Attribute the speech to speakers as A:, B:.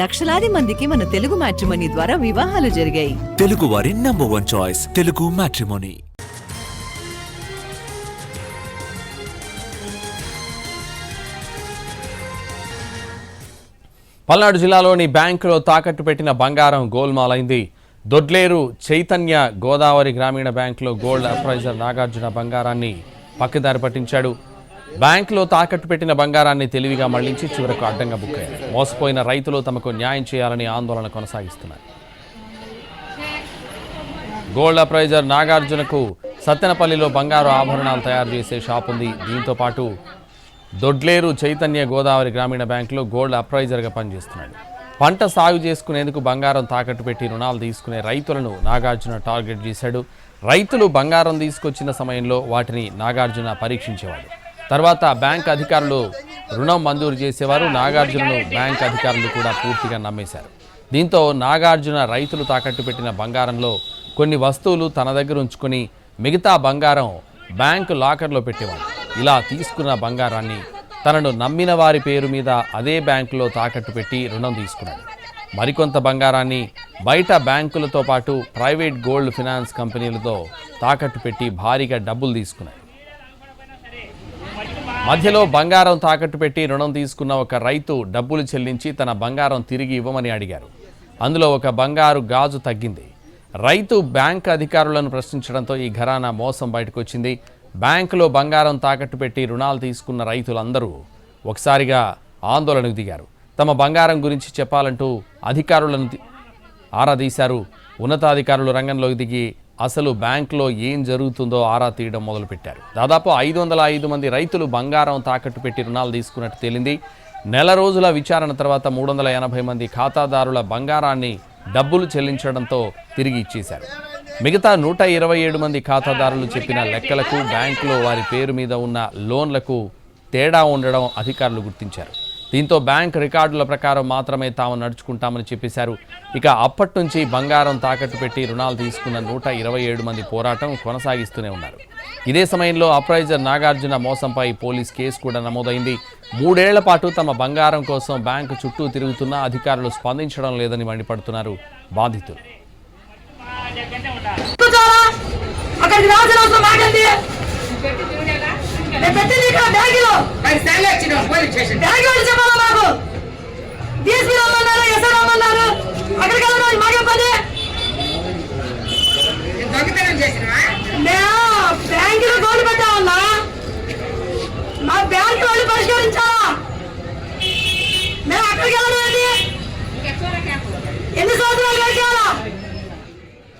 A: లక్షలాది మందికి మన తెలుగు మ్యాట్రిమనీ ద్వారా వివాహాలు జరిగాయి.
B: తెలుగు వారి number one choice Telugu matrimony.
C: Palnadu జిల్లాలోని బ్యాంకులో తాకట్టు పెట్టిన బంగారం గోల్మాలైంది. దొడ్లేరు చైతన్య గోదావరి గ్రామీణ బ్యాంకులో గోల్డ్ అప్రైజర్ నాగార్జున బంగారాన్ని పక్కదారి పట్టించాడు. బ్యాంకులో తాకట్టు పెట్టిన బంగారాన్ని తెలివిగా మళ్ళించి చివరకు అడ్డంగా బుక్ అయ్యారు. మోసపోయిన రైతులు తమకు న్యాయం చేయాలని ఆందోళన కొనసాగిస్తున్నారు. గోల్డ్ అప్రైజర్ నాగార్జునకు సత్తెనపల్లిలో బంగారు ఆభరణాలు తయారు చేసే షాప్ ఉంది. దీంతో పాటు దొడ్లేరు చైతన్య గోదావరి గ్రామీణ బ్యాంకులో గోల్డ్ అప్రైజర్గా పనిచేస్తున్నాడు. పంట సాగు చేసుకునేందుకు బంగారం తాకట్టు పెట్టి రుణాలు తీసుకునే రైతులను నాగార్జున టార్గెట్ చేశాడు. రైతులు బంగారం తీసుకొచ్చిన సమయంలో వాటిని నాగార్జున పరీక్షించేవాడు. తర్వాత బ్యాంక్ అధికారులు రుణం మంజూరు చేసేవారు. నాగార్జునను బ్యాంక్ అధికారులు కూడా పూర్తిగా నమ్మేశారు. దీంతో నాగార్జున రైతులు తాకట్టు పెట్టిన బంగారంలో కొన్ని వస్తువులు తన దగ్గర ఉంచుకొని మిగతా బంగారం బ్యాంకు లాకర్లో పెట్టేవాడు. ఇలా తీసుకున్న బంగారాన్ని తనను నమ్మిన వారి పేరు మీద అదే బ్యాంకులో తాకట్టు పెట్టి రుణం తీసుకున్నాడు. మరికొంత బంగారాన్ని బయట బ్యాంకులతో పాటు ప్రైవేట్ గోల్డ్ ఫినాన్స్ కంపెనీలతో తాకట్టు పెట్టి భారీగా డబ్బులు తీసుకున్నాడు. మధ్యలో బంగారం తాకట్టు పెట్టి రుణం తీసుకున్న ఒక రైతు డబ్బులు చెల్లించి తన బంగారం తిరిగి ఇవ్వమని అడిగారు. అందులో ఒక బంగారు గాజు తగ్గింది. రైతు బ్యాంక్ అధికారులను ప్రశ్నించడంతో ఈ ఘరానా మోసం బయటకు వచ్చింది బ్యాంకులో బంగారం తాకట్టు పెట్టి రుణాలు తీసుకున్న రైతులందరూ ఒకసారిగా ఆందోళనకు దిగారు. తమ బంగారం గురించి చెప్పాలంటూ అధికారులను ఆరాదీశారు ఆరా తీశారు. ఉన్నతాధికారులు రంగంలోకి దిగి అసలు బ్యాంకులో ఏం జరుగుతుందో ఆరా తీయడం మొదలుపెట్టారు. దాదాపు ఐదు వందల ఐదు మంది రైతులు బంగారం తాకట్టు పెట్టి రుణాలు తీసుకున్నట్టు తేలింది. నెల రోజుల విచారణ తర్వాత మూడు వందల ఎనభై మంది ఖాతాదారుల బంగారాన్ని డబ్బులు చెల్లించడంతో తిరిగి ఇచ్చేశారు. మిగతా నూట ఇరవై ఏడు మంది ఖాతాదారులు చెప్పిన లెక్కలకు బ్యాంకులో వారి పేరు మీద ఉన్న లోన్లకు తేడా ఉండడం అధికారులు గుర్తించారు. దీంతో బ్యాంక్ రికార్డుల ప్రకారం మాత్రమే తాము నడుచుకుంటామని చెప్పేశారు. ఇక అప్పటి నుంచి బంగారం తాకట్టు పెట్టి రుణాలు తీసుకున్న నూట ఇరవై ఏడు మంది పోరాటం కొనసాగిస్తూనే ఉన్నారు. ఇదే సమయంలో అప్రైజర్ నాగార్జున మోసంపై పోలీస్ కేసు కూడా నమోదైంది. మూడేళ్ళ పాటు తమ బంగారం కోసం బ్యాంకు చుట్టూ తిరుగుతున్నా అధికారులు స్పందించడం లేదని మండిపడుతున్నారు బాధితులు.
D: పెట్టింది ఇక్కడ బ్యాగిలో పోలీస్ స్టేషన్. బ్యాగ్ వాళ్ళు చెప్పాలా మాకు? డిఎస్పీ రమ్మన్నారు ఎస్ఐ రమ్మన్నారు. అక్కడికి వెళ్ళడం మాకే పని దొంగతనం చేసిన? బ్యాంక్లో మా బ్యాంక్ వాళ్ళు పరిష్కరించాలా? మేము అక్కడికి వెళ్ళడం ఎన్ని సంవత్సరాలు